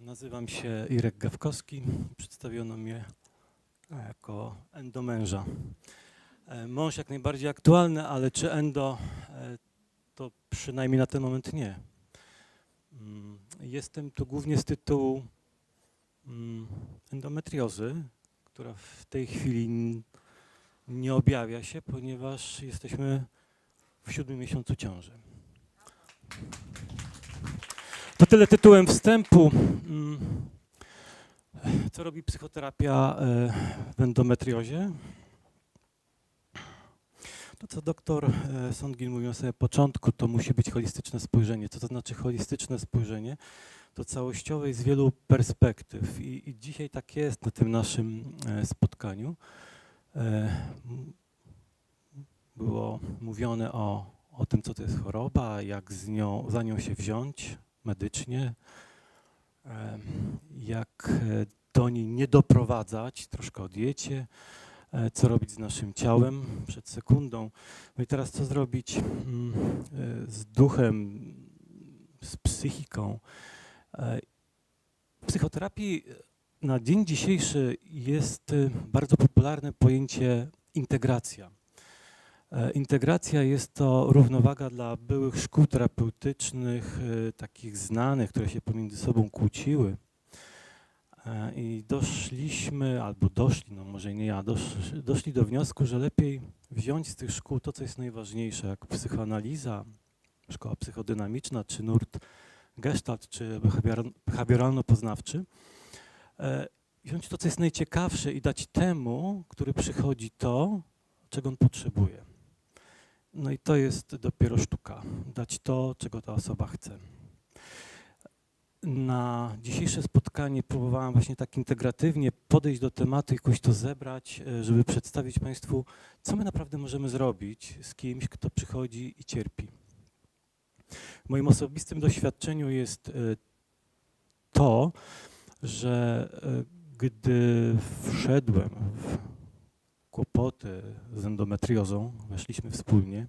Nazywam się Irek Gawkowski. Przedstawiono mnie jako endomęża. E, Mąż jak najbardziej aktualny, ale czy endo, e, to przynajmniej na ten moment nie. Mm, Jestem tu głównie z tytułu mm, endometriozy, która w tej chwili nie objawia się, ponieważ jesteśmy w siódmym miesiącu ciąży. To tyle tytułem wstępu. Mm, Co robi psychoterapia e, w endometriozie? To, co doktor e, Songin mówił na samym początku, to musi być holistyczne spojrzenie. Co to znaczy holistyczne spojrzenie? To całościowe i z wielu perspektyw. I, i dzisiaj tak jest na tym naszym e, spotkaniu. Było mówione o, o tym, co to jest choroba, jak z nią, za nią się wziąć medycznie, jak e, do niej nie doprowadzać, troszkę o diecie, e, co robić z naszym ciałem przed sekundą. No i teraz co zrobić mm, e, z duchem, z psychiką. W psychoterapii na dzień dzisiejszy jest bardzo popularne pojęcie integracja. E, Integracja jest to równowaga dla byłych szkół terapeutycznych, e, takich znanych, które się pomiędzy sobą kłóciły. E, I doszliśmy, albo doszli, no może nie ja, dosz, doszli do wniosku, że lepiej wziąć z tych szkół to, co jest najważniejsze, jak psychoanaliza, szkoła psychodynamiczna, czy nurt gestalt, czy behawior- behawioralno-poznawczy. Wziąć to, co jest najciekawsze i dać temu, który przychodzi to, czego on potrzebuje. No i to jest dopiero sztuka. Dać to, czego ta osoba chce. Na dzisiejsze spotkanie próbowałam właśnie tak integratywnie podejść do tematu, jakoś to zebrać, e, żeby przedstawić Państwu, co my naprawdę możemy zrobić z kimś, kto przychodzi i cierpi. W moim osobistym doświadczeniu jest e, to, że e, gdy wszedłem w kłopoty z endometriozą, weszliśmy wspólnie.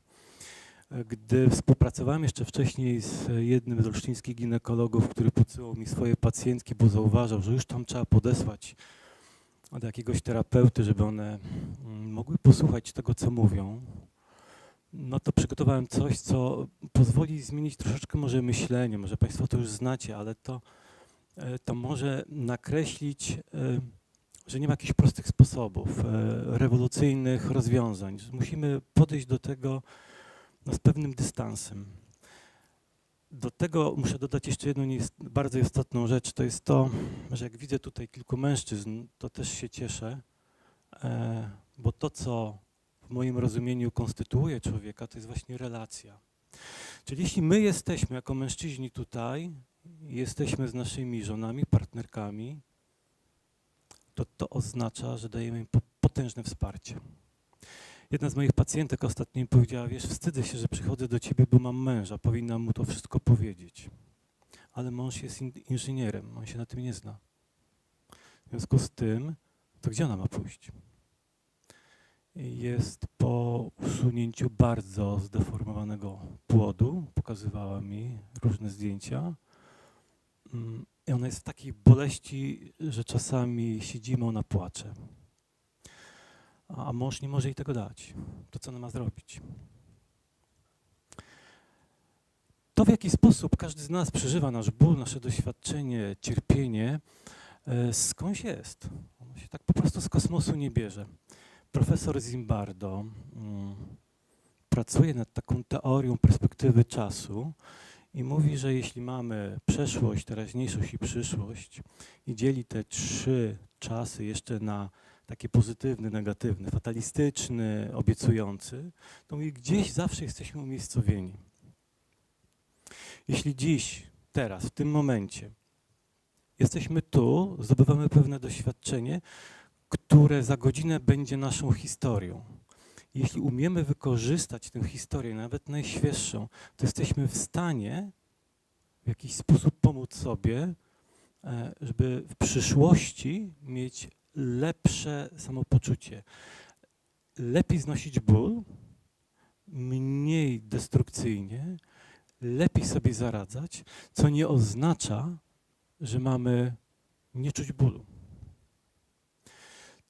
Gdy współpracowałem jeszcze wcześniej z jednym z olsztyńskich ginekologów, który podsyłał mi swoje pacjentki, bo zauważał, że już tam trzeba podesłać do jakiegoś terapeuty, żeby one mm, mogły posłuchać tego, co mówią, no to przygotowałem coś, co pozwoli zmienić troszeczkę może myślenie, może Państwo to już znacie, ale to, e, to może nakreślić e, że nie ma jakichś prostych sposobów, e, rewolucyjnych rozwiązań. Musimy podejść do tego no, z pewnym dystansem. Do tego muszę dodać jeszcze jedną bardzo istotną rzecz. To jest to, że jak widzę tutaj kilku mężczyzn, to też się cieszę, e, bo to, co w moim rozumieniu konstytuuje człowieka, to jest właśnie relacja. Czyli jeśli my jesteśmy jako mężczyźni tutaj, jesteśmy z naszymi żonami, partnerkami, to to oznacza, że dajemy im po- potężne wsparcie. Jedna z moich pacjentek ostatnio mi powiedziała, wiesz, wstydzę się, że przychodzę do ciebie, bo mam męża, powinnam mu to wszystko powiedzieć. Ale mąż jest in- inżynierem, on się na tym nie zna. W związku z tym, to gdzie ona ma pójść? Jest po usunięciu bardzo zdeformowanego płodu, pokazywała mi różne zdjęcia. I ona jest w takiej boleści, że czasami siedzimy, ona płacze. A a mąż nie może jej tego dać. To co ona ma zrobić? To, w jaki sposób każdy z nas przeżywa nasz ból, nasze doświadczenie, cierpienie, e, skądś jest. Ono się tak po prostu z kosmosu nie bierze. Profesor Zimbardo mm, pracuje nad taką teorią perspektywy czasu, i mówi, że jeśli mamy przeszłość, teraźniejszość i przyszłość i dzieli te trzy czasy jeszcze na takie pozytywny, negatywny, fatalistyczny, obiecujący, to mówi, gdzieś zawsze jesteśmy umiejscowieni. Jeśli dziś, teraz, w tym momencie jesteśmy tu, zdobywamy pewne doświadczenie, które za godzinę będzie naszą historią. Jeśli umiemy wykorzystać tę historię, nawet najświeższą, to jesteśmy w stanie w jakiś sposób pomóc sobie, e, żeby w przyszłości mieć lepsze samopoczucie, lepiej znosić ból, mniej destrukcyjnie, lepiej sobie zaradzać, co nie oznacza, że mamy nie czuć bólu.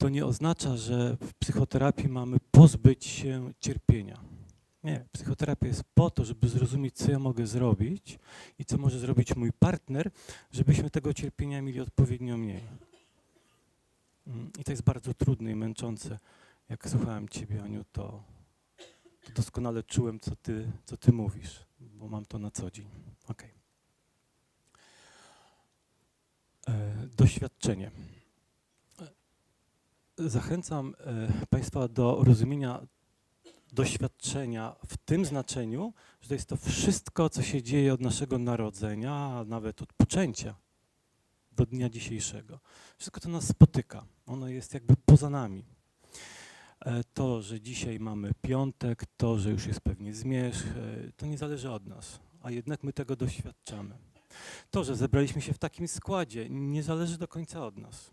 To nie oznacza, że w psychoterapii mamy pozbyć się cierpienia. Nie, psychoterapia jest po to, żeby zrozumieć, co ja mogę zrobić i co może zrobić mój partner, żebyśmy tego cierpienia mieli odpowiednio mniej. Mm, I to jest bardzo trudne i męczące. Jak słuchałem Ciebie, Aniu, to, to doskonale czułem, co ty, co ty mówisz, bo mam to na co dzień. Okay. E, doświadczenie. Zachęcam e, Państwa do rozumienia doświadczenia w tym znaczeniu, że to jest to wszystko, co się dzieje od naszego narodzenia, a nawet od poczęcia do dnia dzisiejszego. Wszystko to nas spotyka. Ono jest jakby poza nami. E, To, że dzisiaj mamy piątek, to, że już jest pewnie zmierzch, e, to nie zależy od nas, a jednak my tego doświadczamy. To, że zebraliśmy się w takim składzie, nie zależy do końca od nas.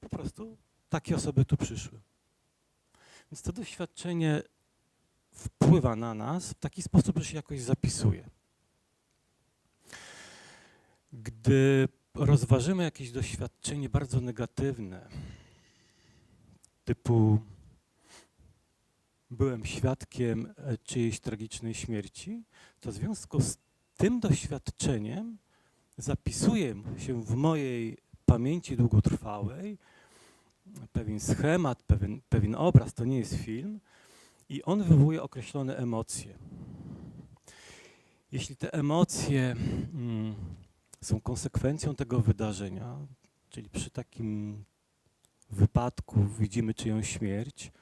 Po prostu takie osoby tu przyszły. Więc to doświadczenie wpływa na nas w taki sposób, że się jakoś zapisuje. Gdy rozważymy jakieś doświadczenie bardzo negatywne, typu byłem świadkiem e, czyjejś tragicznej śmierci, to w związku z tym doświadczeniem zapisuje się w mojej pamięci długotrwałej pewien schemat, pewien, pewien obraz, to nie jest film, i on wywołuje określone emocje. Jeśli te emocje mm, są konsekwencją tego wydarzenia, czyli przy takim wypadku widzimy czyjąś śmierć,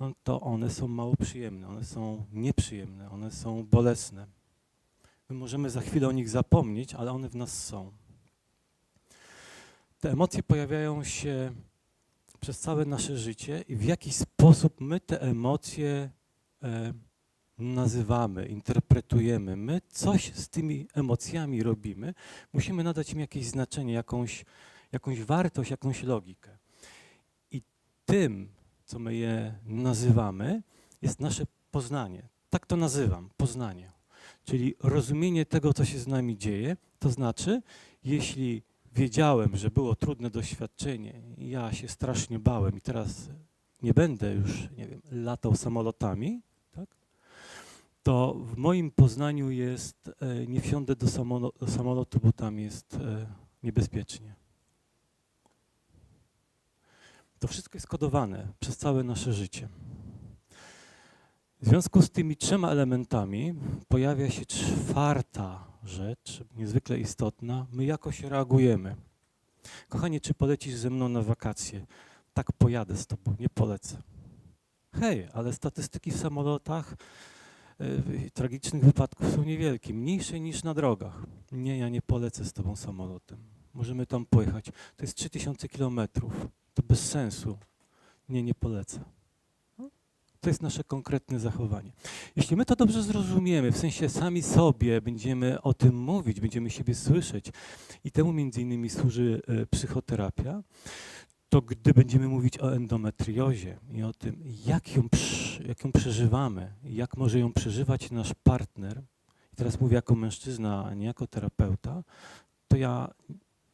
no to one są mało przyjemne, one są nieprzyjemne, one są bolesne. My możemy za chwilę o nich zapomnieć, ale one w nas są. Te emocje pojawiają się przez całe nasze życie i w jaki sposób my te emocje e, nazywamy, interpretujemy. My coś z tymi emocjami robimy, musimy nadać im jakieś znaczenie, jakąś, jakąś wartość, jakąś logikę. I tym, co my je nazywamy, jest nasze poznanie. Tak to nazywam, poznanie. Czyli rozumienie tego, co się z nami dzieje, to znaczy, jeśli wiedziałem, że było trudne doświadczenie, ja się strasznie bałem i teraz nie będę już, nie wiem, latał samolotami, tak? to w moim poznaniu jest, e, nie wsiądę do samolotu, bo tam jest e, niebezpiecznie. To wszystko jest kodowane przez całe nasze życie. W związku z tymi trzema elementami pojawia się czwarta rzecz, niezwykle istotna. My jakoś reagujemy. Kochanie, czy polecisz ze mną na wakacje? Tak, pojadę z tobą, nie polecę. Hej, ale statystyki w samolotach y, tragicznych wypadków są niewielkie, mniejsze niż na drogach. Nie, ja nie polecę z tobą samolotem. Możemy tam pojechać. To jest 3000 kilometrów. To bez sensu. Nie, nie polecę. To jest nasze konkretne zachowanie. Jeśli my to dobrze zrozumiemy, w sensie sami sobie będziemy o tym mówić, będziemy siebie słyszeć i temu między innymi służy e, psychoterapia, to gdy będziemy mówić o endometriozie i o tym, jak ją, jak ją przeżywamy, jak może ją przeżywać nasz partner, i teraz mówię jako mężczyzna, a nie jako terapeuta, to ja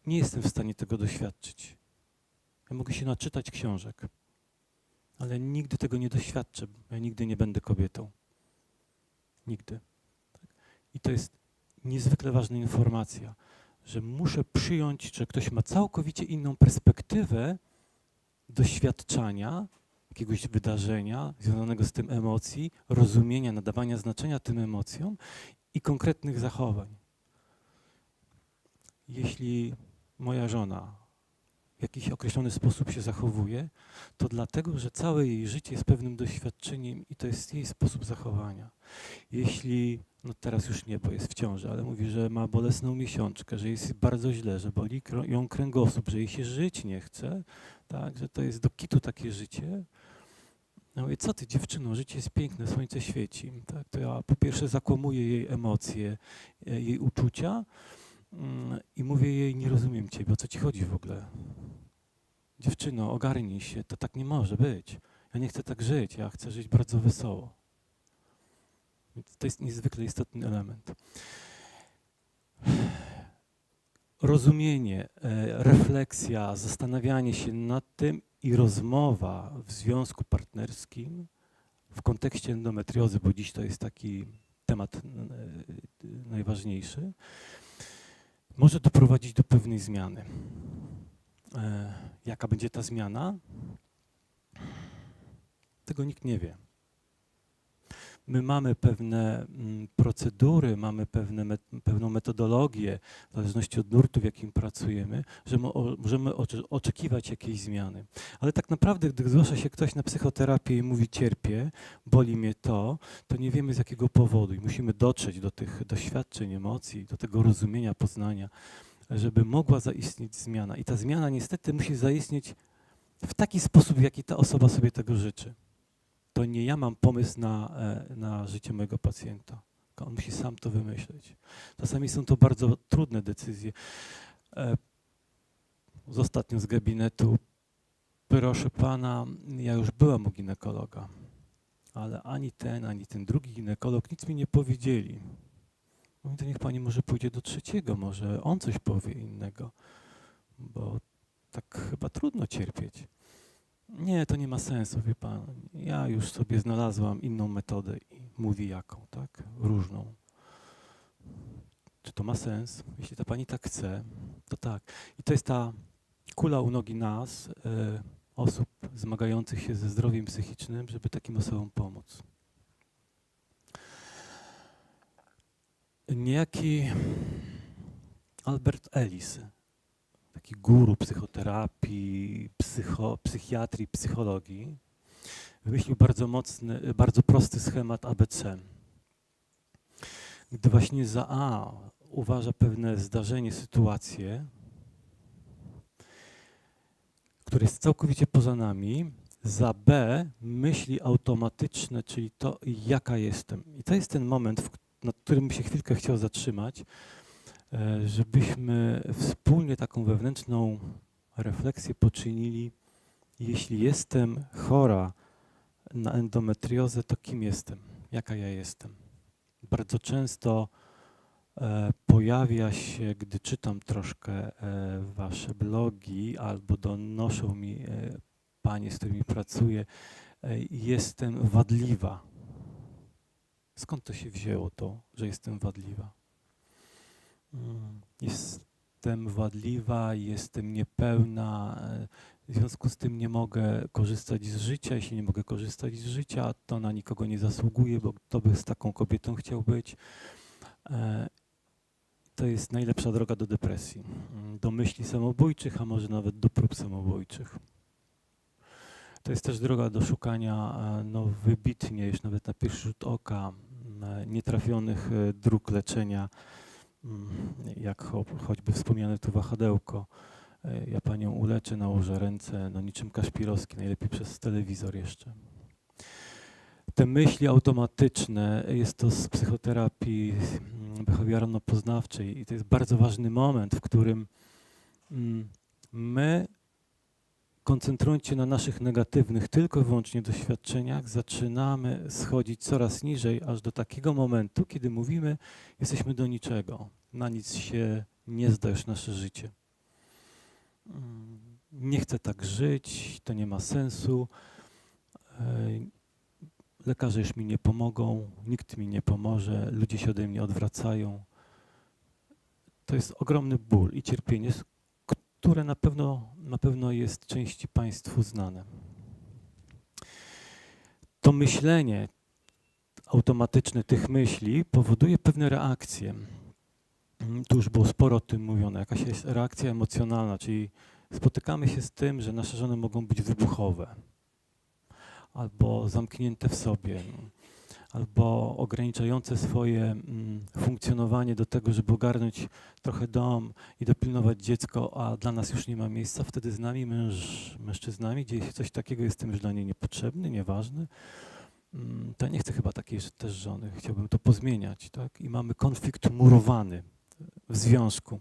nie jestem w stanie tego doświadczyć. Ja mogę się naczytać książek ale nigdy tego nie doświadczę. Ja nigdy nie będę kobietą. Nigdy. Tak? I to jest niezwykle ważna informacja, że muszę przyjąć, że ktoś ma całkowicie inną perspektywę doświadczania jakiegoś wydarzenia związanego z tym emocji, rozumienia, nadawania znaczenia tym emocjom i konkretnych zachowań. Jeśli moja żona w jakiś określony sposób się zachowuje, to dlatego, że całe jej życie jest pewnym doświadczeniem i to jest jej sposób zachowania. Jeśli, no teraz już nie, bo jest w ciąży, ale mówi, że ma bolesną miesiączkę, że jest bardzo źle, że boli ją kręgosłup, że jej się żyć nie chce, tak, że to jest do kitu takie życie, ja mówię, co ty dziewczyno, życie jest piękne, słońce świeci. Tak, to ja po pierwsze zakłamuję jej emocje, e, jej uczucia, I mówię jej, nie rozumiem ciebie, o co ci chodzi w ogóle? Dziewczyno, ogarnij się, to tak nie może być. Ja nie chcę tak żyć, ja chcę żyć bardzo wesoło. To jest niezwykle istotny element. rozumienie, e, refleksja, zastanawianie się nad tym i rozmowa w związku partnerskim w kontekście endometriozy, bo dziś to jest taki temat najważniejszy, może doprowadzić do pewnej zmiany. E, Jaka będzie ta zmiana? Tego nikt nie wie. My mamy pewne mm, procedury, mamy pewne pewną metodologię, w zależności od nurtu, w jakim pracujemy, że możemy ocze- oczekiwać jakiejś zmiany. Ale tak naprawdę, gdy zgłasza się ktoś na psychoterapię i mówi cierpię, boli mnie to, to nie wiemy z jakiego powodu i musimy dotrzeć do tych doświadczeń, emocji, do tego rozumienia, poznania, żeby mogła zaistnieć zmiana. I ta zmiana niestety musi zaistnieć w taki sposób, w jaki ta osoba sobie tego życzy. To nie ja mam pomysł na, e, na życie mojego pacjenta. On musi sam to wymyśleć. Czasami są to bardzo trudne decyzje. E, Z ostatnio z gabinetu, proszę pana, ja już byłam u ginekologa, ale ani ten, ani ten drugi ginekolog nic mi nie powiedzieli. Mówi, to niech pani może pójdzie do trzeciego, może on coś powie innego, bo tak chyba trudno cierpieć. Nie, to nie ma sensu, wie pan. Ja już sobie znalazłam inną metodę i mówi jaką, tak? Różną. Czy to ma sens? Jeśli ta pani tak chce, to tak. I to jest ta kula u nogi nas, e, osób zmagających się ze zdrowiem psychicznym, żeby takim osobom pomóc. Niejaki Albert Ellis, taki guru psychoterapii, psycho, psychiatrii, psychologii, wymyślił bardzo mocny, bardzo prosty schemat ABC. Gdy właśnie za A uważa pewne zdarzenie, sytuację, które jest całkowicie poza nami, za B myśli automatyczne, czyli to, jaka jestem. I to jest ten moment, w, nad którym się chwilkę chciał zatrzymać, żebyśmy wspólnie taką wewnętrzną refleksję poczynili. Jeśli jestem chora na endometriozę, to kim jestem? Jaka ja jestem? Bardzo często e, pojawia się, gdy czytam troszkę e, wasze blogi albo donoszą mi e, panie, z którymi pracuję, e, jestem wadliwa. Skąd to się wzięło to, że jestem wadliwa? Mm, Jestem wadliwa, jestem niepełna, e, w związku z tym nie mogę korzystać z życia. Jeśli nie mogę korzystać z życia, to na nikogo nie zasługuję, bo kto by z taką kobietą chciał być. E, To jest najlepsza droga do depresji, mm, do myśli samobójczych, a może nawet do prób samobójczych. To jest też droga do szukania e, no, wybitnie, już nawet na pierwszy rzut oka, nietrafionych dróg leczenia, jak cho, choćby wspomniane tu wahadełko. E, Ja panią uleczę, nałożę ręce, no niczym Kaszpirowski, najlepiej przez telewizor jeszcze. Te myśli automatyczne, jest to z psychoterapii mm, behawioralno-poznawczej i to jest bardzo ważny moment, w którym mm, my koncentrując się na naszych negatywnych tylko i wyłącznie doświadczeniach, zaczynamy schodzić coraz niżej, aż do takiego momentu, kiedy mówimy, jesteśmy do niczego. Na nic się nie zda już nasze życie. Mm, Nie chcę tak żyć, to nie ma sensu. Ej, Lekarze już mi nie pomogą, nikt mi nie pomoże, ludzie się ode mnie odwracają. To jest ogromny ból i cierpienie, które na pewno, na pewno jest części Państwu znane. To myślenie automatyczne tych myśli powoduje pewne reakcje. Tu już było sporo o tym mówione, jakaś jest reakcja emocjonalna, czyli spotykamy się z tym, że nasze żony mogą być wybuchowe, albo zamknięte w sobie, albo ograniczające swoje mm, funkcjonowanie do tego, żeby ogarnąć trochę dom i dopilnować dziecko, a dla nas już nie ma miejsca, wtedy z nami, męż, mężczyznami, dzieje się coś takiego, jestem już dla niej niepotrzebny, nieważny. Mm, To nie chcę chyba takiej też żony, chciałbym to pozmieniać, tak? I mamy konflikt murowany w związku.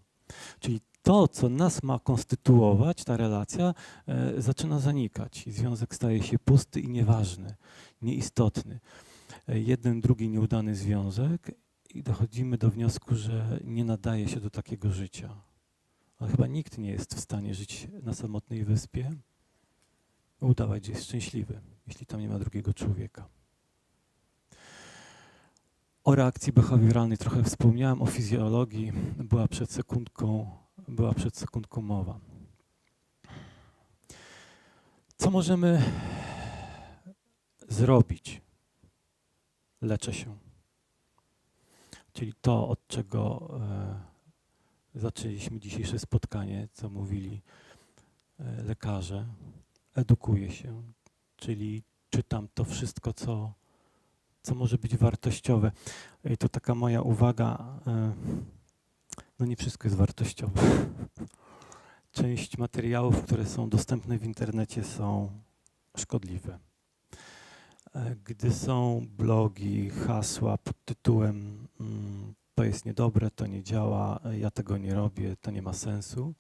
Czyli to, co nas ma konstytuować, ta relacja, e, zaczyna zanikać i związek staje się pusty i nieważny, nieistotny. Jeden, drugi nieudany związek i dochodzimy do wniosku, że nie nadaje się do takiego życia. ale chyba nikt nie jest w stanie żyć na samotnej wyspie, udawać, że jest szczęśliwy, jeśli tam nie ma drugiego człowieka. O reakcji behawioralnej trochę wspomniałem, o fizjologii była przed sekundką, była przed sekundką mowa. Co możemy zrobić? Leczę się. Czyli to, od czego e, zaczęliśmy dzisiejsze spotkanie, co mówili e, lekarze. Edukuję się, czyli czytam to wszystko, co, co może być wartościowe. I to taka moja uwaga, e, no nie wszystko jest wartościowe. Część materiałów, które są dostępne w internecie są szkodliwe. E, Gdy są blogi, hasła pod tytułem mm, to jest niedobre, to nie działa, e, ja tego nie robię, to nie ma sensu,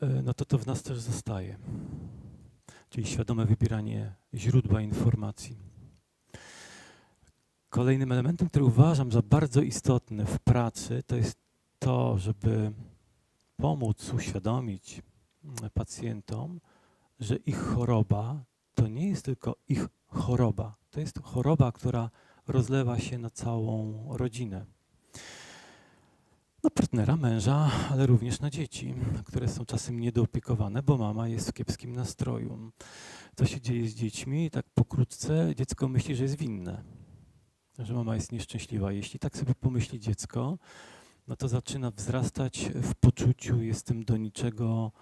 e, no to to w nas też zostaje. Czyli świadome wybieranie źródła informacji. Kolejnym elementem, który uważam za bardzo istotny w pracy, to jest to, żeby pomóc uświadomić mm, pacjentom, że ich choroba to nie jest tylko ich choroba. To jest choroba, która rozlewa się na całą rodzinę. Na partnera, męża, ale również na dzieci, które są czasem niedoopiekowane, bo mama jest w kiepskim nastroju. Co się dzieje z dziećmi? Tak pokrótce dziecko myśli, że jest winne, że mama jest nieszczęśliwa. Jeśli tak sobie pomyśli dziecko, no to zaczyna wzrastać w poczuciu jestem do niczego,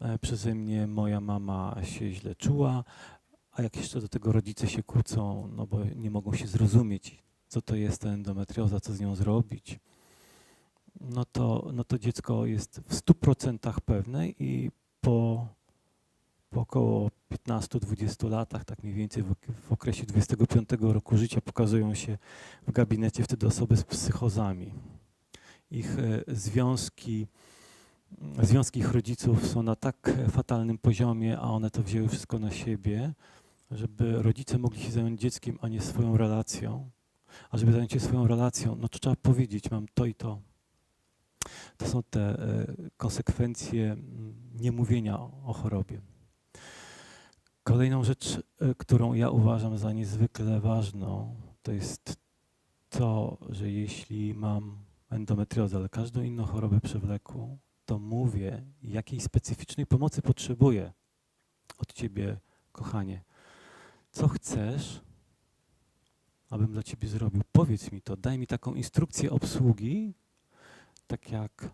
e, przeze mnie moja mama się źle czuła, a jak jeszcze do tego rodzice się kłócą, no bo nie mogą się zrozumieć, co to jest ta endometrioza, co z nią zrobić, no to, no to dziecko jest w 100% pewne i po, po około 15-20 latach, tak mniej więcej w, w okresie 25 roku życia pokazują się w gabinecie wtedy osoby z psychozami. Ich e, związki, związki ich rodziców są na tak fatalnym poziomie, a one to wzięły wszystko na siebie, żeby rodzice mogli się zająć dzieckiem, a nie swoją relacją. A żeby zająć się swoją relacją, no to trzeba powiedzieć, mam to i to. To są te e, konsekwencje mm, niemówienia o, chorobie. Kolejną rzecz, e, którą ja uważam za niezwykle ważną, to jest to, że jeśli mam endometriozę, ale każdą inną chorobę przewlekłą, to mówię, jakiej specyficznej pomocy potrzebuję od Ciebie, kochanie. Co chcesz, abym dla Ciebie zrobił? Powiedz mi to, daj mi taką instrukcję obsługi, tak jak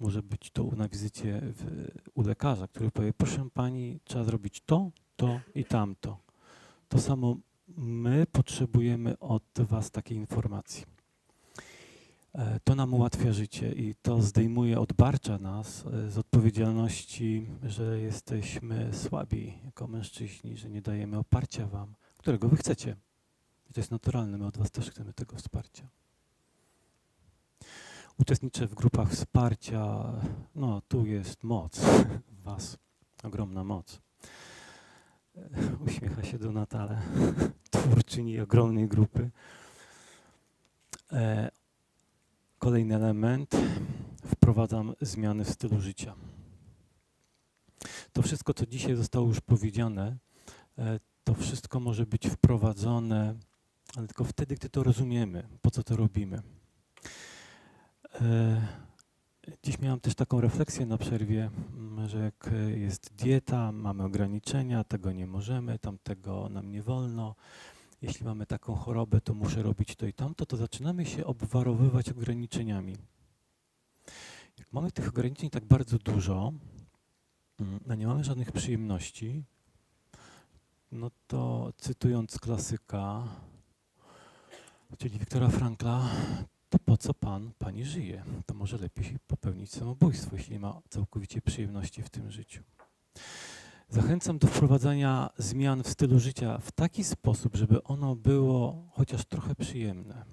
może być to na wizycie w, u lekarza, który powie, proszę Pani, trzeba zrobić to, to i tamto. To samo my potrzebujemy od Was takiej informacji. E, To nam ułatwia życie i to zdejmuje, odbarcza nas e, z odpowiedzialności, że jesteśmy słabi jako mężczyźni, że nie dajemy oparcia Wam, którego Wy chcecie. I to jest naturalne, my od Was też chcemy tego wsparcia. Uczestniczę w grupach wsparcia. No, tu jest moc Was, ogromna moc. E, Uśmiecha się do Natale, twórczyni ogromnej grupy. Kolejny element. Wprowadzam zmiany w stylu życia. To wszystko, co dzisiaj zostało już powiedziane, e, to wszystko może być wprowadzone, ale tylko wtedy, gdy to rozumiemy, po co to robimy. E, Dziś miałam też taką refleksję na przerwie, m, że jak jest dieta, mamy ograniczenia, tego nie możemy, tamtego nam nie wolno. Jeśli mamy taką chorobę, to muszę robić to i tamto, to zaczynamy się obwarowywać ograniczeniami. Jak mamy tych ograniczeń tak bardzo dużo, mm, a nie mamy żadnych przyjemności, no to cytując klasyka, czyli Wiktora Frankla, to po co pan, pani żyje? To może lepiej popełnić samobójstwo, jeśli nie ma całkowicie przyjemności w tym życiu. Zachęcam do wprowadzania zmian w stylu życia w taki sposób, żeby ono było chociaż trochę przyjemne.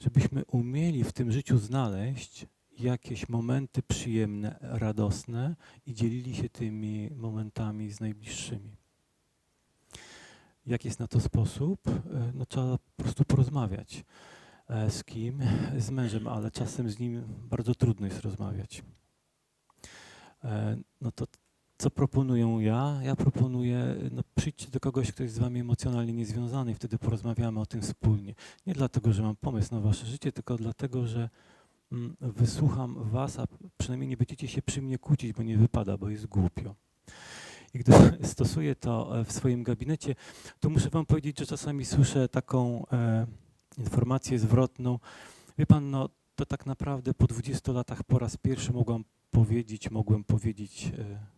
Żebyśmy umieli w tym życiu znaleźć jakieś momenty przyjemne, radosne i dzielili się tymi momentami z najbliższymi. Jaki jest na to sposób? E, No, trzeba po prostu porozmawiać. E, Z kim? Z mężem, ale czasem z nim bardzo trudno jest rozmawiać. E, No to co proponuję ja? Ja proponuję, no przyjdźcie do kogoś, kto jest z wami emocjonalnie niezwiązany i wtedy porozmawiamy o tym wspólnie. Nie dlatego, że mam pomysł na wasze życie, tylko dlatego, że mm, wysłucham was, a przynajmniej nie będziecie się przy mnie kłócić, bo nie wypada, bo jest głupio. I gdy stosuję to e, w swoim gabinecie, to muszę wam powiedzieć, że czasami słyszę taką e, informację zwrotną. Wie pan, no to tak naprawdę po 20 latach po raz pierwszy mogłam powiedzieć, mogłem powiedzieć, e,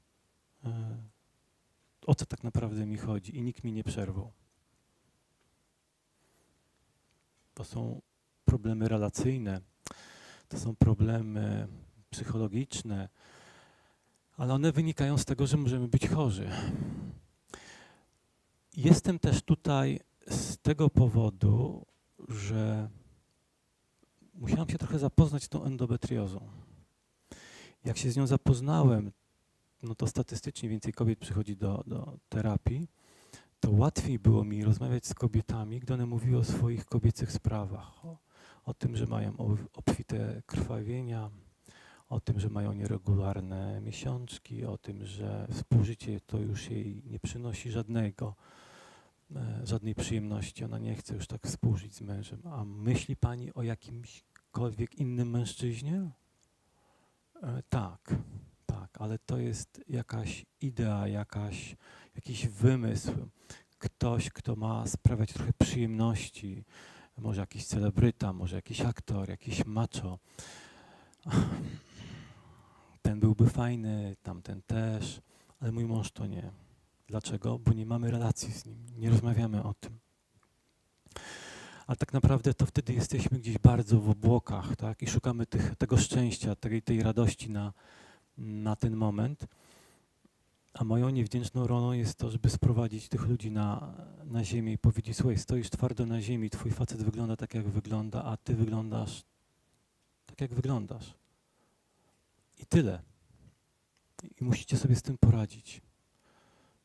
o co tak naprawdę mi chodzi i nikt mi nie przerwał. To są problemy relacyjne, to są problemy psychologiczne, ale one wynikają z tego, że możemy być chorzy. Jestem też tutaj z tego powodu, że musiałam się trochę zapoznać z tą endometriozą. Jak się z nią zapoznałem, no to statystycznie więcej kobiet przychodzi do, do terapii, to łatwiej było mi rozmawiać z kobietami, gdy one mówiły o swoich kobiecych sprawach, o, o tym, że mają ob- obfite krwawienia, o tym, że mają nieregularne miesiączki, o tym, że współżycie to już jej nie przynosi żadnego, e, żadnej przyjemności. Ona nie chce już tak współżyć z mężem. A myśli pani o jakimśkolwiek innym mężczyźnie? E, tak, tak, ale to jest jakaś idea, jakaś, jakiś wymysł. Ktoś, kto ma sprawiać trochę przyjemności, może jakiś celebryta, może jakiś aktor, jakiś macho. Ten byłby fajny, tamten też, ale mój mąż to nie. Dlaczego? Bo nie mamy relacji z nim, nie rozmawiamy o tym. A tak naprawdę to wtedy jesteśmy gdzieś bardzo w obłokach, tak? I szukamy tych, tego szczęścia, tej, tej radości na, na ten moment. A moją niewdzięczną rolą jest to, żeby sprowadzić tych ludzi na, na ziemię i powiedzieć, słuchaj, stoisz twardo na ziemi, twój facet wygląda tak, jak wygląda, a ty wyglądasz tak, jak wyglądasz. I tyle. I musicie sobie z tym poradzić.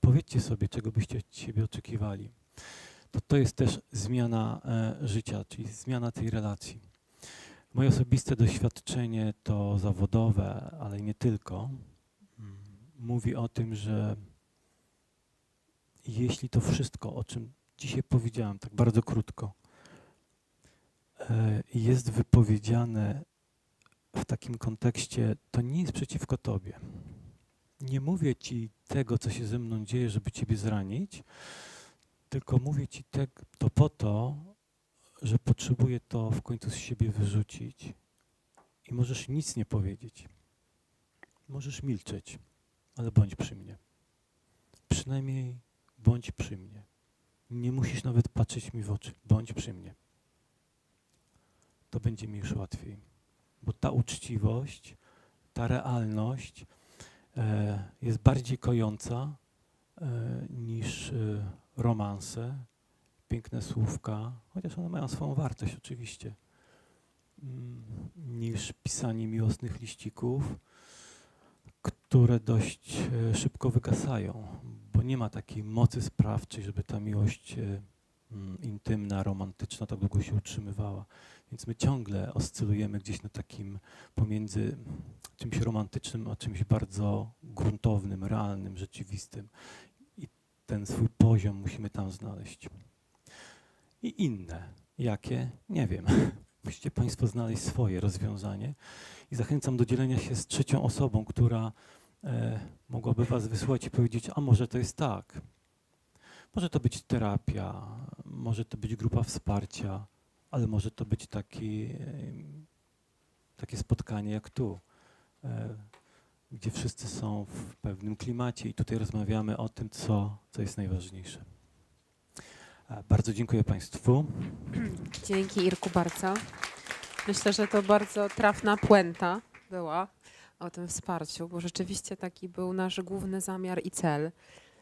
Powiedzcie sobie, czego byście od siebie oczekiwali. To, to jest też zmiana e, życia, czyli zmiana tej relacji. Moje osobiste doświadczenie to zawodowe, ale nie tylko. Mówi o tym, że jeśli to wszystko, o czym dzisiaj powiedziałem, tak bardzo krótko, e, jest wypowiedziane w takim kontekście, to nie jest przeciwko tobie. Nie mówię ci tego, co się ze mną dzieje, żeby ciebie zranić, tylko mówię ci te, to po to, że potrzebuję to w końcu z siebie wyrzucić. I możesz nic nie powiedzieć. Możesz milczeć, ale bądź przy mnie. Przynajmniej bądź przy mnie. Nie musisz nawet patrzeć mi w oczy. Bądź przy mnie. To będzie mi już łatwiej. Bo ta uczciwość, ta realność e, jest bardziej kojąca e, niż e, romanse, piękne słówka, chociaż one mają swoją wartość oczywiście, mm, niż pisanie miłosnych liścików, które dość e, szybko wygasają, bo nie ma takiej mocy sprawczej, żeby ta miłość e, mm, intymna, romantyczna tak długo się utrzymywała. Więc my ciągle oscylujemy gdzieś na takim pomiędzy czymś romantycznym, a czymś bardzo gruntownym, realnym, rzeczywistym. I ten swój poziom musimy tam znaleźć. I inne. Jakie? Nie wiem. Musicie Państwo znaleźć swoje rozwiązanie. I zachęcam do dzielenia się z trzecią osobą, która e, mogłaby Was wysłuchać i powiedzieć, a może to jest tak. Może to być terapia, może to być grupa wsparcia, ale może to być taki, e, takie spotkanie jak tu, e, gdzie wszyscy są w pewnym klimacie i tutaj rozmawiamy o tym, co, co jest najważniejsze. E, Bardzo dziękuję Państwu. Dzięki Irku bardzo. Myślę, że to bardzo trafna puenta była o tym wsparciu, bo rzeczywiście taki był nasz główny zamiar i cel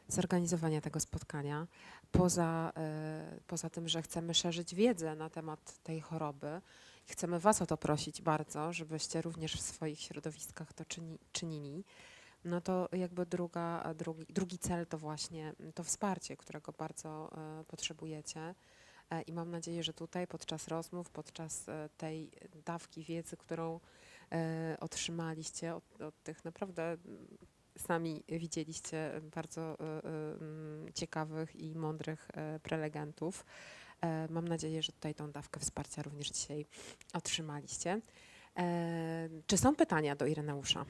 zorganizowania tego spotkania. Poza, e, poza tym, że chcemy szerzyć wiedzę na temat tej choroby, chcemy Was o to prosić bardzo, żebyście również w swoich środowiskach to czyni, czynili. No to jakby druga, drugi, drugi cel to właśnie to wsparcie, którego bardzo e, potrzebujecie. E, I mam nadzieję, że tutaj podczas rozmów, podczas e, tej dawki wiedzy, którą otrzymaliście od, od tych naprawdę mm, sami widzieliście bardzo mm, ciekawych i mądrych prelegentów. Mam nadzieję, że tutaj tą dawkę wsparcia również dzisiaj otrzymaliście. Czy są pytania do Ireneusza?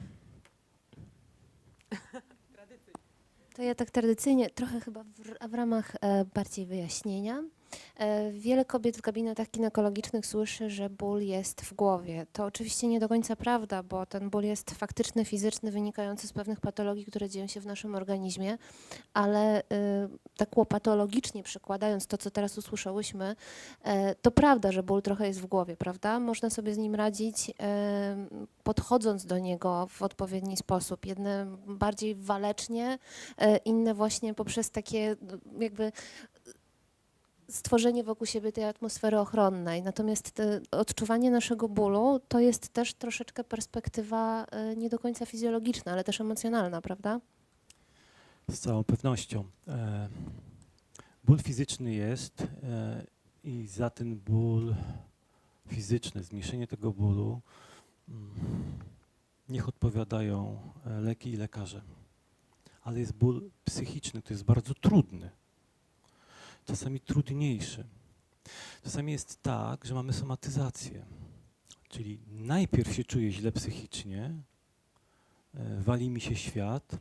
To ja tak tradycyjnie, trochę chyba w, w ramach e, bardziej wyjaśnienia. E, wiele kobiet w gabinetach ginekologicznych słyszy, że ból jest w głowie. To oczywiście nie do końca prawda, bo ten ból jest faktyczny, fizyczny, wynikający z pewnych patologii, które dzieją się w naszym organizmie, ale y, tak łopatologicznie przekładając to, co teraz usłyszałyśmy, e, to prawda, że ból trochę jest w głowie, prawda? Można sobie z nim radzić, e, podchodząc do niego w odpowiedni sposób. Jedne bardziej walecznie, inne właśnie poprzez takie jakby stworzenie wokół siebie tej atmosfery ochronnej. Natomiast te, odczuwanie naszego bólu to jest też troszeczkę perspektywa e, nie do końca fizjologiczna, ale też emocjonalna, prawda? Z całą pewnością. E, ból fizyczny jest e, i za ten ból fizyczny, zmniejszenie tego bólu, mm, niech odpowiadają e, leki i lekarze. Ale jest ból psychiczny, to jest bardzo trudny. Czasami trudniejszy. Czasami jest tak, że mamy somatyzację. Czyli najpierw się czuję źle psychicznie, e, wali mi się świat,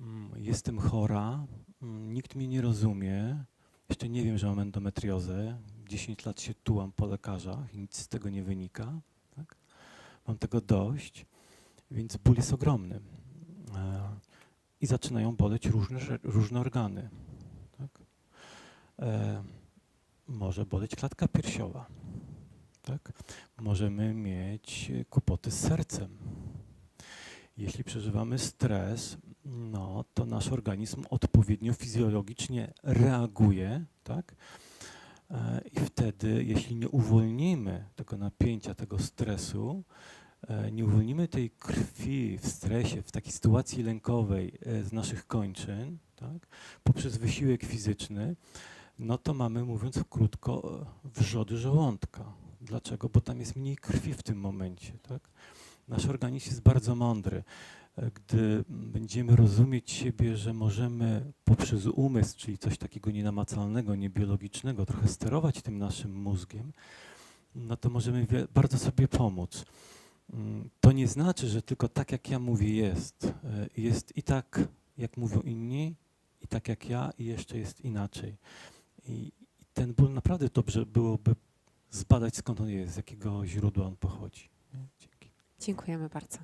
Mm, Jestem chora, mm, nikt mnie nie rozumie. Jeszcze nie wiem, że mam endometriozę. 10 lat się tułam po lekarzach i nic z tego nie wynika. Tak? Mam tego dość, więc ból jest ogromny. E, I zaczynają boleć różne, różne organy. E, może boleć klatka piersiowa. Tak? Możemy mieć kłopoty z sercem. Jeśli przeżywamy stres, no, to nasz organizm odpowiednio fizjologicznie reaguje, tak? E, I wtedy, jeśli nie uwolnimy tego napięcia, tego stresu, e, nie uwolnimy tej krwi w stresie, w takiej sytuacji lękowej e, z naszych kończyn, tak? poprzez wysiłek fizyczny, no to mamy, mówiąc krótko, wrzody żołądka. Dlaczego? Bo tam jest mniej krwi w tym momencie, tak? Nasz organizm jest bardzo mądry. Gdy będziemy rozumieć siebie, że możemy poprzez umysł, czyli coś takiego nienamacalnego, niebiologicznego, trochę sterować tym naszym mózgiem, no to możemy bardzo sobie pomóc. Mm, To nie znaczy, że tylko tak jak ja mówię jest. E, Jest i tak, jak mówią inni, i tak jak ja, i jeszcze jest inaczej. I ten ból naprawdę dobrze byłoby zbadać, skąd on jest, z jakiego źródła on pochodzi. Dzięki. Dziękujemy bardzo.